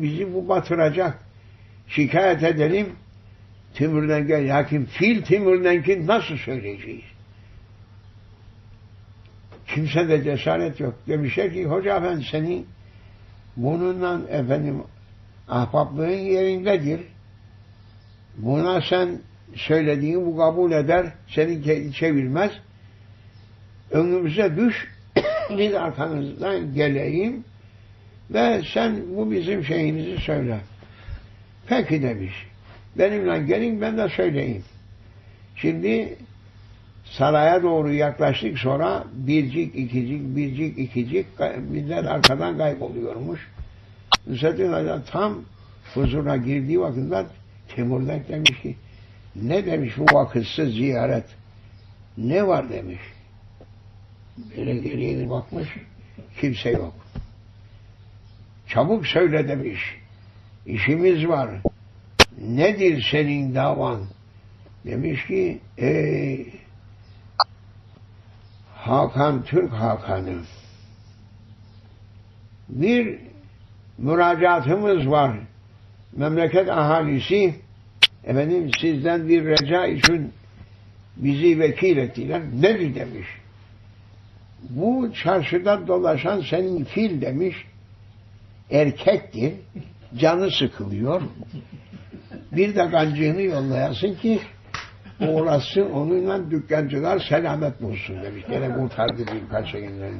Bizi bu batıracak. Şikayet edelim. Timur'dan gel. Lakin fil Timur'dan nasıl söyleyeceğiz? Kimse de cesaret yok. Demişler ki hoca efendi senin bununla efendim ahbaplığın yerindedir. Buna sen söylediğini bu kabul eder, seni çevirmez. Önümüze düş, biz arkanızdan geleyim ve sen bu bizim şeyimizi söyle. Peki demiş. Benimle gelin ben de söyleyeyim. Şimdi saraya doğru yaklaştık sonra bircik, ikicik, bircik, ikicik millet arkadan kayboluyormuş. Nusrettin Hoca tam huzuruna girdiği vakitler Timur'dan demiş ki ne demiş bu vakitsiz ziyaret? Ne var demiş. Böyle geriye bakmış. Kimse yok. Çabuk söyle demiş. İşimiz var. Nedir senin davan? Demiş ki ey Hakan Türk Hakan'ı bir müracaatımız var. Memleket ahalisi efendim sizden bir reca için bizi vekil ettiler. Nedir demiş. Bu çarşıda dolaşan senin fil demiş. Erkektir. Canı sıkılıyor. Bir de kancığını yollayasın ki uğraşsın onunla dükkancılar selamet bulsun demiş. Gene kurtardı birkaç günden.